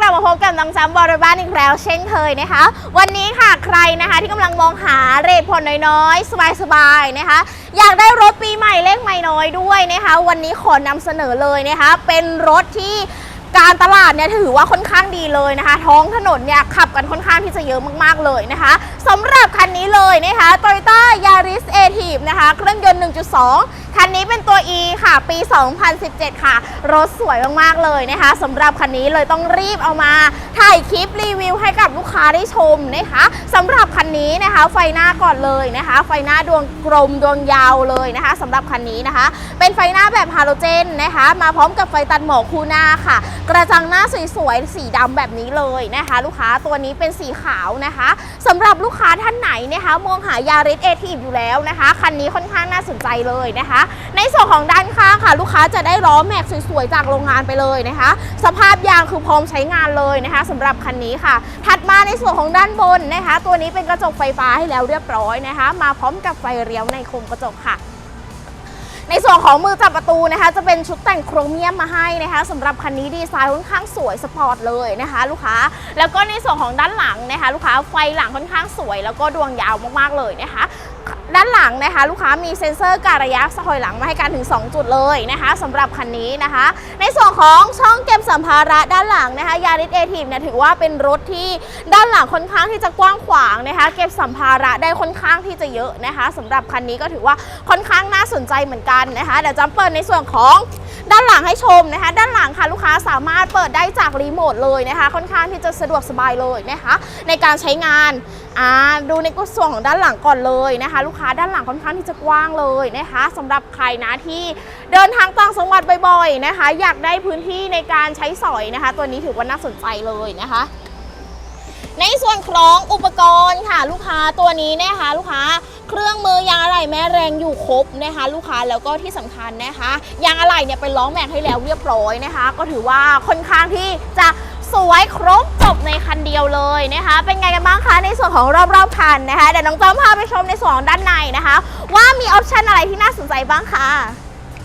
กลับมาพบกับน้องจำบอรบ้านอีกแล้ว เช่นเคยนะคะ วันนี้ค่ะใครนะคะที่กำลังมองหาเรทผ่อนน้อยๆ สบายๆนะคะ อยากได้รถปีใหม่เลขใหม่น้อยด้วยนะคะ วันนี้ขอนำเสนอเลยนะคะ เป็นรถที่ การตลาดเนี่ยถือว่าค่อนข้างดีเลยนะคะ ท้องถนนเนี่ยขับกันค่อนข้างที่จะเยอะมากๆเลยนะคะสำหรับคันนี้เลยนะคะ Toyota Yaris a t i v นะคะ เครื่องยนต์ 1.2 คันนี้เป็นตัว E ค่ะ ปี 2017 ค่ะ รถสวยมากๆเลยนะคะสำหรับคันนี้เลยต้องรีบเอามาถ่ายคลิปรีวิวให้กับลูกค้าได้ชมนะคะสำหรับคันนี้นะคะ ไฟหน้าก่อนเลยนะคะ ไฟหน้าดวงกลมดวงยาวเลยนะคะสำหรับคันนี้นะคะ เป็นไฟหน้าแบบฮาโลเจนนะคะ มาพร้อมกับไฟตัดหมอกคู่หน้าค่ะกระจังหน้าสวยๆ สีดำแบบนี้เลยนะคะ ลูกค้าตัวนี้เป็นสีขาวนะคะสำหรับลูกค้าท่านไหนนะคะ มองหายาริสเอทีฟอยู่แล้วนะคะ คันนี้ค่อนข้างน่าสนใจเลยนะคะ ในส่วนของด้านข้างค่ะ ลูกค้าจะได้ล้อแม็กสวยๆ จากโรงงานไปเลยนะคะ สภาพยางคือพร้อมใช้งานเลยนะคะสำหรับคันนี้ค่ะ ถัดมาในส่วนของด้านบนนะคะ ตัวนี้เป็นกระจกไฟฟ้าให้แล้วเรียบร้อยนะคะ มาพร้อมกับไฟเลี้ยวในโคมกระจกค่ะ ในส่วนของมือจับประตูนะคะ จะเป็นชุดแต่งโครเมียมมาให้นะคะสำหรับคันนี้ดีไซน์ค่อนข้างสวยสปอร์ตเลยนะคะ ลูกค้า แล้วก็ในส่วนของด้านหลังนะคะ ลูกค้าไฟหลังค่อนข้างสวย แล้วก็ดวงยาวมากๆเลยนะคะ ด้านหลังนะคะ ลูกค้ามีเซ็นเซอร์การระยะถอยหลังมาให้กันถึง 2 จุดเลยนะคะสำหรับคันนี้นะคะ ในส่วนของช่องเก็บสัมภาระด้านหลังนะคะยาริสเอทีฟเนี่ยถือว่าเป็นรถที่ด้านหลังค่อนข้างที่จะกว้างขวางนะคะ เก็บสัมภาระได้ค่อนข้างที่จะเยอะนะคะสำหรับคันนี้ก็ถือว่าค่อนข้างน่าสนใจเหมือนกันนะคะเดี๋ยวจะเปิดในส่วนของ ด้านหลังให้ชมนะคะ ด้านหลังค่ะลูกค้าสามารถเปิดได้จากรีโมทเลยนะคะ ค่อนข้างที่จะสะดวกสบายเลยนะคะ ในการใช้งานอ่าดูในส่วนของด้านหลังก่อนเลยนะคะ ลูกค้าด้านหลังค่อนข้างที่จะกว้างเลยนะคะสำหรับใครนะที่เดินทางต่างจังหวัดบ่อยๆนะคะ อยากได้พื้นที่ในการใช้สอยนะคะ ตัวนี้ถือว่าน่าสนใจเลยนะคะ ในส่วนของอุปกรณ์ค่ะ ลูกค้าตัวนี้นะคะลูกค้าเครื่องมือยางอะไหล่แม่แรงอยู่ครบนะคะ ลูกค้าแล้วก็ที่สำคัญนะคะยางอะไหล่เนี่ยเป็นล้อแม็กให้แล้วเรียบร้อยนะคะ ก็ถือว่าค่อนข้างที่จะสวยครบจบในคันเดียวเลยนะคะ เป็นไงกันบ้างคะในส่วนของรอบๆคันนะคะเดี๋ยวน้องจอมพาไปชมในส่วนของด้านในนะคะ ว่ามีออปชันอะไรที่น่าสนใจบ้างคะ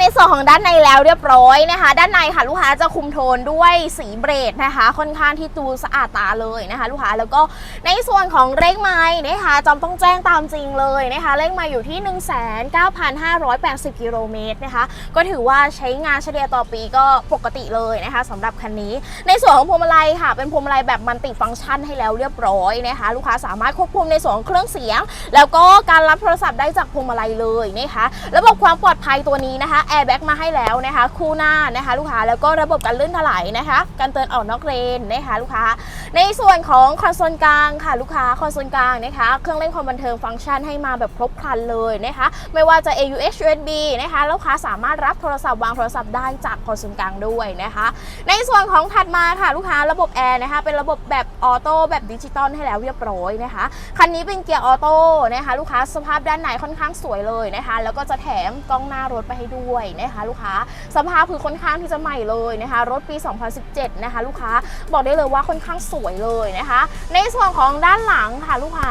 ในส่วนของด้านในแล้วเรียบร้อยนะคะ ด้านในค่ะลูกค้าจะคุมโทนด้วยสีเบรดนะคะ ค่อนข้างที่ดูสะอาดตาเลยนะคะ ลูกค้าแล้วก็ในส่วนของเลขไม้นะคะจำต้องแจ้งตามจริงเลยนะคะเลขไม้อยู่ที่ 19,580กิโลเมตรนะคะก็ถือว่าใช้งานเฉลี่ยต่อปีก็ปกติเลยนะคะสำหรับคันนี้ ในส่วนของพวงมาลัยค่ะ เป็นพวงมาลัยแบบมันติฟังก์ชันให้แล้วเรียบร้อยนะคะ ลูกค้าสามารถควบคุมในส่วนของเครื่องเสียง แล้วก็การรับโทรศัพท์ได้จากพวงมาลัยเลยนะคะระบบความปลอดภัยตัวนี้นะคะแอร์แบ็กมาให้แล้วนะคะ คู่หน้านะคะลูกค้าแล้วก็ระบบการลื่นถลายนะคะ การเตือนออกนอกเลนนะคะลูกค้า ในส่วนของคอนโซลกลางค่ะลูกค้าคอนโซลกลางนะคะ เครื่องเล่นความบันเทิงฟังก์ชันให้มาแบบครบครันเลยนะคะ ไม่ว่าจะ AUX USB นะคะลูกค้าสามารถรับโทรศัพท์วางโทรศัพท์ได้จากคอนโซลกลางด้วยนะคะ ในส่วนของถัดมาค่ะลูกค้าระบบแอร์นะคะเป็นระบบแบบออโต้แบบดิจิตอลให้แล้วเรียบร้อยนะคะคันนี้เป็นเกียร์ออโต้นะคะลูกค้าสภาพด้านในค่อนข้างสวยเลยนะคะ แล้วก็จะแถมกล้องหน้ารถไปให้ด้วยนะคะลูกค้าสภาพคือค่อนข้างที่จะใหม่เลยนะคะ รถปี 2017 นะคะ ลูกค้าบอกได้เลยว่าค่อนข้างสวยเลยนะคะ ในส่วนของด้านหลังค่ะลูกค้า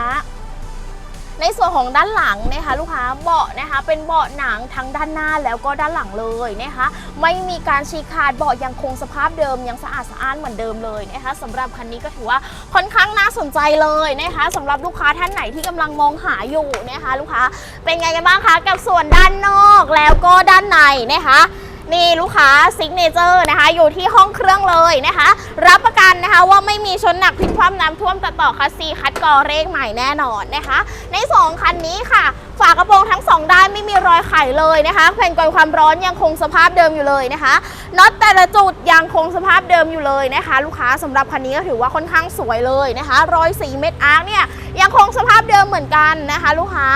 ส่วนของด้านหลังนะคะลูกค้าเบาะนะคะ เป็นเบาะหนังทั้งด้านหน้าแล้วก็ด้านหลังเลยนะคะ ไม่มีการฉีกขาดเบาะยังคงสภาพเดิมยังสะอาดสะอ้านเหมือนเดิมเลยนะคะสำหรับคันนี้ก็ถือว่าค่อนข้างน่าสนใจเลยนะคะสำหรับลูกค้าท่านไหนที่กำลังมองหาอยู่นะคะ ลูกค้าเป็นไงกันบ้างคะกับส่วนด้านนอกแล้วก็ด้านในนะคะ นี่ลูกค้าซิกเนเจอร์นะคะ อยู่ที่ห้องเครื่องเลยนะคะ รับประกันนะคะว่าไม่มีชนหนักพลิกคว่ำน้ำท่วมตัดต่อคัสซีคัดกรอเลขใหม่แน่นอนนะคะ ในสองคันนี้ค่ะ ฝากระโปรงทั้งสองด้านไม่มีรอยไขเลยนะคะแผ่นกรองความร้อนยังคงสภาพเดิมอยู่เลยนะคะน็อตแต่ละจุดยังคงสภาพเดิมอยู่เลยนะคะ ลูกค้าสำหรับคันนี้ก็ถือว่าค่อนข้างสวยเลยนะคะ รอยสีเม็ดอาร์คเนี่ยยังคงสภาพเดิมเหมือนกันนะคะ ลูกค้า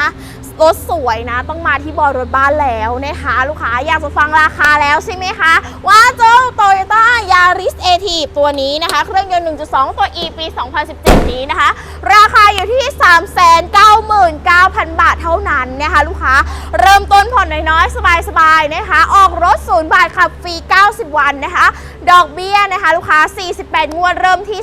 รถสวยนะ ต้องมาที่บอรถบ้านแล้วนะคะ ลูกค้าอยากจะฟังราคาแล้วใช่ไหมคะ ว่าเจ้า Toyota Yaris a t i v ตัวนี้นะคะ เครื่องยนต์ 1.2 ตัว E ปี 2017 นี้นะคะ ราคาอยู่ที่ 399,000 บาทเท่านั้นนะคะ ลูกค้าเริ่มต้นผ่อนน้อยๆ สบายๆนะคะ ออกรถศูนย์บาทขับฟรี 90 วันนะคะ ดอกเบี้ยนะคะลูกค้า 48 งวดเริ่มที่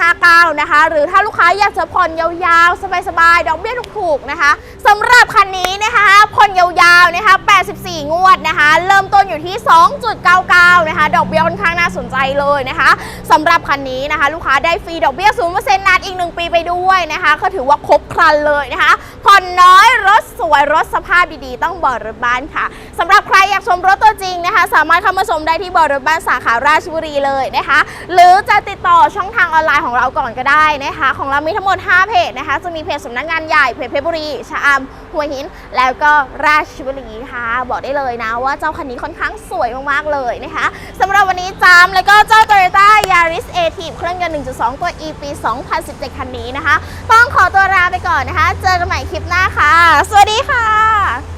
2.59 นะคะ หรือถ้าลูกค้าอยากจะผ่อนยาวๆ สบายๆ ดอกเบี้ยถูกๆ นะคะสำหรับคันนี้นะคะผ่อนยาวๆ นะคะ 84 งวดนะคะ เริ่มต้นอยู่ที่ 2.99 นะคะ ดอกเบี้ยค่อนข้างน่าสนใจเลยนะคะสำหรับคันนี้นะคะ ลูกค้าได้ฟรีดอกเบี้ย0%นานอีก 1 ปีไปด้วยนะคะ ก็ถือว่าครบครันเลยนะคะผ่อนน้อยรถสวยรถสภาพดีๆ ต้องบอรถบ้านค่ะสำหรับใครอยากชมรถตัวจริงนะคะ สามารถเข้ามาชมได้ที่บอรถบ้านสาขาราชบุรีเลยนะคะ หรือจะติดต่อช่องทางออนไลน์ของเราก่อนก็ได้นะคะ ของเรามีทั้งหมด 5 เพจนะคะ จะมีเพจสำนักงานใหญ่เพจเพชรบุรีชะอำหัวหิน แล้วก็ราชบุรีค่ะ บอกได้เลยนะว่าเจ้าคันนี้ค่อนข้างสวยมากๆเลยนะคะนะคะสำหรับวันนี้จามแล้วก็เจ้า Toyota Yaris a t i v เครื่องยนต์ 1.2 ตัว E ปี 2017 คันนี้นะคะ ต้องขอตัวลาไปก่อนนะคะ เจอกันใหม่คลิปหน้าค่ะ สวัสดีค่ะ